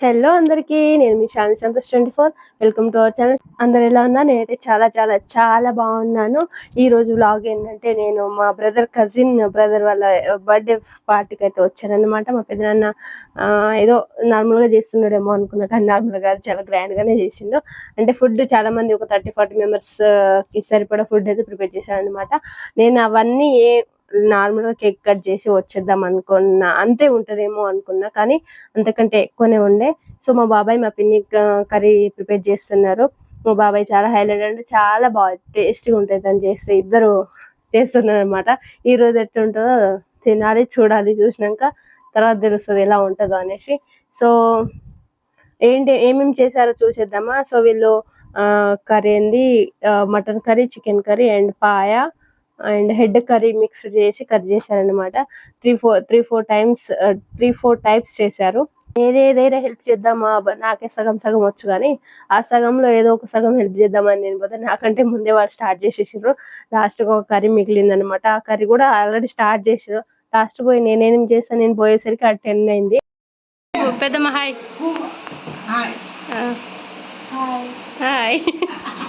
Hello అందరికీ నేను మీ channel Santosh twenty four. Welcome to our channel అందరు ఎలా ఉన్నా నేనైతే చాలా చాలా చాలా బాగున్నాను. ఈ రోజు వ్లాగ్ ఏంటంటే నేను మా బ్రదర్ కజిన్ బ్రదర్ వాళ్ళ uh, బర్త్డే పార్టీకి అయితే వచ్చానమాట మా పెద్దనాన్న ఏదో నార్మల్గా చేస్తున్నాడేమో అనుకున్నా కానీ నార్మల్గా చాలా గ్రాండ్ గానే చేసిండు. అంటే ఫుడ్ చాలా మంది ఒక థర్టీ ఫార్టీ మెంబర్స్ uh, కి సరిపడా ఫుడ్ అయితే ప్రిపేర్ చేశాను అనమాట నేను అవన్నీ ఏ నార్మల్గా కేక్ కట్ చేసి వచ్చేద్దాం అనుకున్నా అంతే ఉంటుందేమో అనుకున్నా కానీ అంతకంటే ఎక్కువనే ఉండే. సో మా బాబాయ్ మా పిన్ని కర్రీ ప్రిపేర్ చేస్తున్నారు. మా బాబాయ్ చాలా హైలైట్ అంటే చాలా బాగా టేస్టీగా ఉంటుంది తను చేస్తే. ఇద్దరు చేస్తున్నారు అనమాట ఈ రోజు ఎట్లుంటుందో తినాలి చూడాలి చూసినాక తర్వాత తెలుస్తుంది ఎలా ఉంటుందో అనేసి. సో ఏంటి ఏమేమి చేశారో చూసేద్దామా. సో వీళ్ళు కర్రీ ఏంది mutton curry chicken curry and paya and head curry mix చేసి కర్రీ చేశారనమాట three four three four times three four types చేశారు. ఏదేదైనా హెల్ప్ చేద్దామా? నాకే సగం సగం వచ్చు కానీ ఆ సగంలో ఏదో ఒక సగం హెల్ప్ చేద్దామని నేను పోతే నాకంటే ముందే వాళ్ళు స్టార్ట్ చేసేసారు లాస్ట్ ఒక కర్రీ మిగిలింది అనమాట ఆ కర్రీ కూడా ఆల్రెడీ స్టార్ట్ చేసారు లాస్ట్ పోయి నేనేం చేశాను నేను పోయేసరికి ఆ టెన్ అయింది. పెద్దమ్మ హాయ్. హాయ్.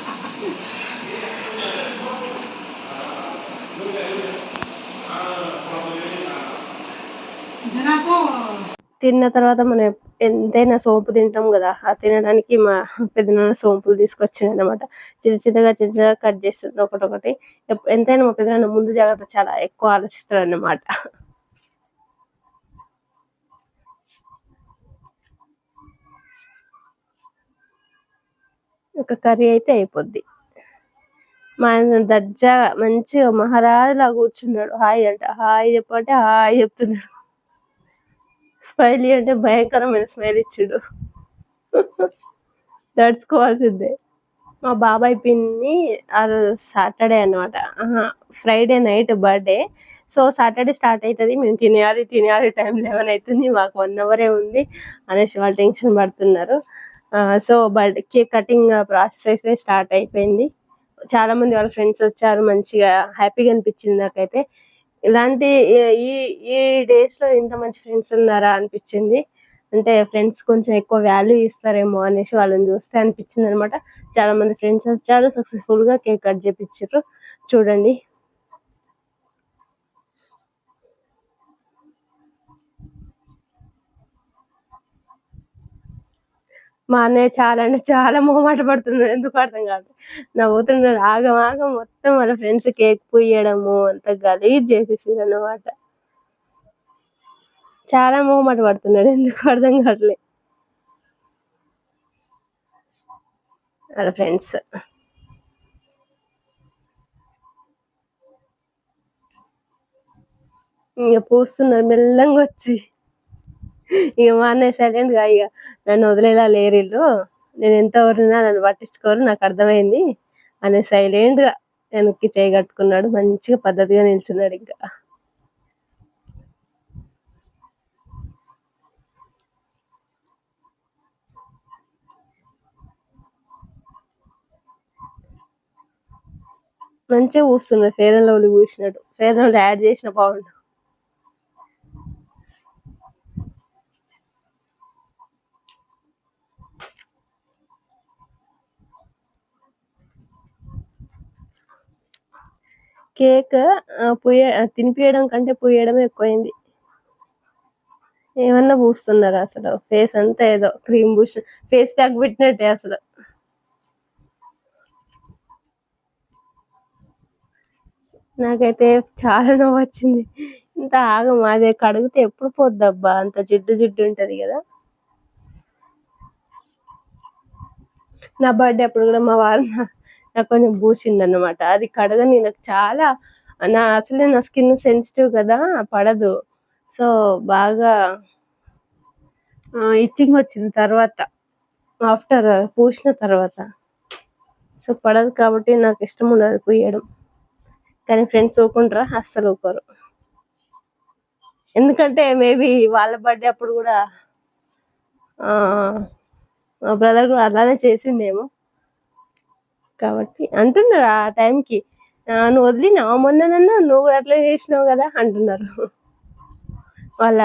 తిన్న తర్వాత మనం ఎంతైనా సోంపు తింటాం కదా ఆ తినడానికి మా పెద్దనాన్న సోంపులు తీసుకొచ్చిండు అనమాట చిన్న చిన్నగా చిన్న చిన్నగా కట్ చేస్తుండ్రు ఒకటొకటి. ఎంతైనా మా పెద్దనాన్న ముందు జాగ్రత్త చాలా ఎక్కువ ఆలోచిస్తాడు అన్నమాట ఒక కర్రీ అయితే అయిపోద్ది. ఆయన దర్జా మంచిగా మహారాజులా కూర్చున్నాడు. హాయ్ అంట. హాయ్ చెప్పంటే హాయ్ చెప్తున్నాడు. స్మైలీ అంటే భయంకరమైన స్మైల్ ఇచ్చాడు. దడుచుకోవాల్సిందే మా బాబాయ్ పిన్ని ఆ సాటర్డే అనమాట Friday night birthday. So Saturday start అవుతుంది మేము తినేయాలి తినేయాలి టైం లెవెన్ అవుతుంది మాకు వన్ అవరే ఉంది అనేసి వాళ్ళు టెన్షన్ పడుతున్నారు. So birthday cake cutting process అయితే స్టార్ట్ అయిపోయింది. చాలా మంది వాళ్ళ ఫ్రెండ్స్ వచ్చారు మంచిగా హ్యాపీగా అనిపించింది నాకైతే. ఇలాంటి ఈ- ఈ డేస్లో ఇంత మంచి ఫ్రెండ్స్ ఉన్నారా అనిపించింది. అంటే ఫ్రెండ్స్ కొంచెం ఎక్కువ వాల్యూ ఇస్తారేమో అనేసి వాళ్ళని చూస్తే అనిపించింది అనమాట చాలా మంది ఫ్రెండ్స్ వచ్చారు సక్సెస్ఫుల్గా కేక్ కట్ చేపించారు. చూడండి. మా అన్నయ్య చాలా అంటే చాలా మొహమాట పడుతున్నాడు ఎందుకు అర్థం కాదు. నవ్వుతున్నాడు ఆగం ఆగం. మొత్తం వాళ్ళ ఫ్రెండ్స్ కేక్ పూయడము అంత గలీజ్ చేసేసారు అనమాట చాలా మొహమాట పడుతున్నాడు. ఎందుకు అర్థం కావట్లే. వాళ్ళ ఫ్రెండ్స్ ఇంకా పూస్తున్నారు. మెల్లంగా వచ్చి. ఇక మా అన్నయ్య సైలెంట్గా ఇక నన్ను వదిలేలా లేరు వీళ్ళు నేను ఎంత ఎవరినా నన్ను పట్టించుకోరు నాకు అర్థమైంది. అనే సైలెంట్గా వెనక్కి చేయి కట్టుకున్నాడు మంచిగా పద్ధతిగా నిల్చున్నాడు ఇంకా. మంచిగా పూస్తున్నాడు ఫేర్ అండ్ లవ్లీ పూసినట్టు ఫేర్ అండ్ లవ్లీ యాడ్ చేసిన బాగుండు కేక్ పుయ్య తినిపియడం కంటే పుయ్యడమే ఎక్కువైంది. ఏమన్నా పూస్తున్నారు అసలు? ఫేస్ అంతా ఏదో క్రీమ్ పూసి ఫేస్ ప్యాక్ పెట్టినట్టే అసలు. నాకైతే చాలా నవ్వు వచ్చింది. ఇంత ఆగం అదే కడిగితే ఎప్పుడు పోద్దబ్బా? అంత జిడ్డు జిడ్డు ఉంటుంది కదా. నా బర్త్డే అప్పుడు కూడా మా వారు నా- నాకు కొంచెం పూసిండు అనమాట అది కడగని నాకు చాలా నా అసలే నా స్కిన్ సెన్సిటివ్ కదా పడదు. సో బాగా ఇచ్చింగ్ వచ్చింది తర్వాత ఆఫ్టర్ పూసిన తర్వాత. సో పడదు కాబట్టి నాకు ఇష్టం ఉండదు పూయడం. కానీ ఫ్రెండ్స్ ఊకుంటారా అస్సలు ఊకోరు. ఎందుకంటే మేబీ వాళ్ళ బర్త్డే అప్పుడు కూడా మా బ్రదర్ కూడా అలానే చేసిండేమో. కాబట్టి అంటున్నారు ఆ టైంకి. నువ్వు వదిలినావు మొన్న నన్ను నువ్వు కూడా అట్లా చేసినావు కదా అంటున్నారు. వాళ్ళ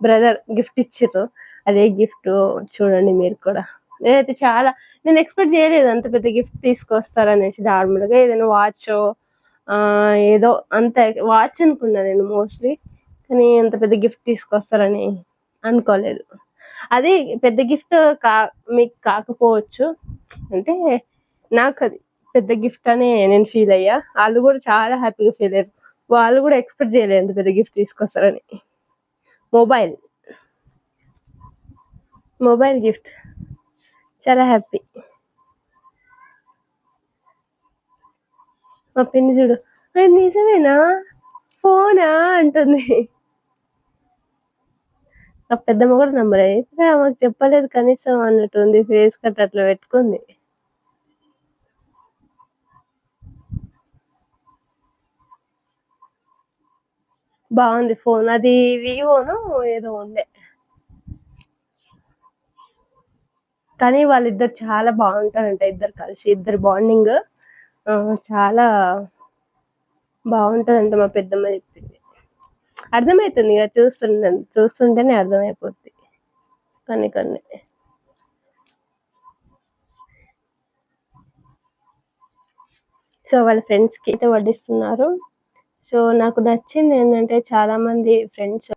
బ్రదర్ గిఫ్ట్ ఇచ్చిర్రు. అదే గిఫ్ట్ చూడండి మీరు కూడా. నేనైతే చాలా నేను ఎక్స్పెక్ట్ చేయలేదు అంత పెద్ద గిఫ్ట్ తీసుకొస్తారనేసి నార్మల్గా ఏదైనా వాచ్ ఏదో అంత వాచ్ అనుకున్నా నేను మోస్ట్లీ. కానీ అంత పెద్ద గిఫ్ట్ తీసుకొస్తారని అనుకోలేదు. అది పెద్ద గిఫ్ట్ కా మీకు కాకపోవచ్చు. అంటే నాకు అది పెద్ద గిఫ్ట్ అని నేను ఫీల్ అయ్యా. వాళ్ళు కూడా చాలా హ్యాపీగా ఫీల్ అయ్యారు. వాళ్ళు కూడా ఎక్స్పెక్ట్ చేయలేదు ఎంత పెద్ద గిఫ్ట్ తీసుకొస్తారని. మొబైల్ మొబైల్ గిఫ్ట్ చాలా హ్యాపీ మా పిన్ని చూడు "అది నిజమేనా? ఫోనా? అంటుంది. ఆ పెద్దమ్మ కూడా నమ్మలేదు. మాకు చెప్పలేదు కనీసం అన్నట్టుంది. ఫేస్ కట్ అట్లా పెట్టుకుంది. బాగుంది ఫోన్. అది వివోను ఏదో ఉండే. కానీ వాళ్ళిద్దరు చాలా బాగుంటారంట ఇద్దరు కలిసి. ఇద్దరు బాండింగ్ చాలా బాగుంటుందంట మా పెద్దమ్మ చెప్పింది. అర్థమవుతుంది ఇక చూస్తుండే చూస్తుంటేనే అర్థమైపోద్ది. కొన్ని కొన్ని. సో వాళ్ళ ఫ్రెండ్స్కి అయితే వడ్డిస్తున్నారు? సో నాకు నచ్చింది ఏంటంటే చాలామంది ఫ్రెండ్స్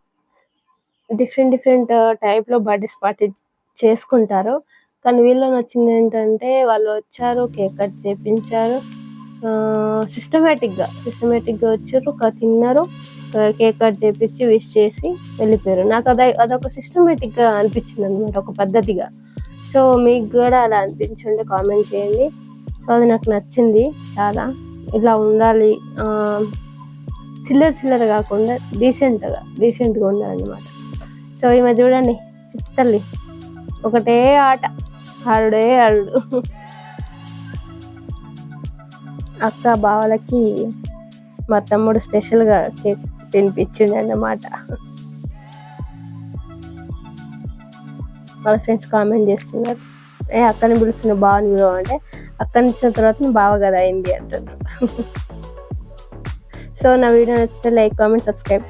డిఫరెంట్ డిఫరెంట్ టైప్లో బర్త్డేస్ పార్టీ చేసుకుంటారు. కానీ వీళ్ళు నచ్చింది ఏంటంటే వాళ్ళు వచ్చారు కేక్ కట్ చేపించారు. సిస్టమేటిక్గా సిస్టమేటిక్గా వచ్చారు ఒక తిన్నారు కేక్ కట్ చేపించి విష్ చేసి వెళ్ళిపోయారు. నాకు అది అదొక సిస్టమేటిక్గా అనిపించింది అనమాట ఒక పద్ధతిగా. సో మీకు కూడా అలా అనిపించండి కామెంట్ చేయండి. సో అది నాకు నచ్చింది చాలా. ఇలా ఉండాలి చిల్లర చిల్లర కాకుండా డీసెంట్గా డీసెంట్గా ఉండాలన్నమాట. సో ఈమె చూడండి చిత్తల్లి. ఒకటే ఆట. ఆడుడే ఆడు అక్క బావలకి మా తమ్ముడు స్పెషల్గా కేక్ తినిపించింది అన్నమాట వాళ్ళ ఫ్రెండ్స్ కామెంట్ చేస్తున్నారు. ఏ అక్కని పిలుస్తున్న బావని అంటే అక్కని ఇచ్చిన తర్వాత బావ కదా అయింది అంటున్నారు. సో నా వీడియో నచ్చితే లైక్ కామెంట్ సబ్స్క్రైబ్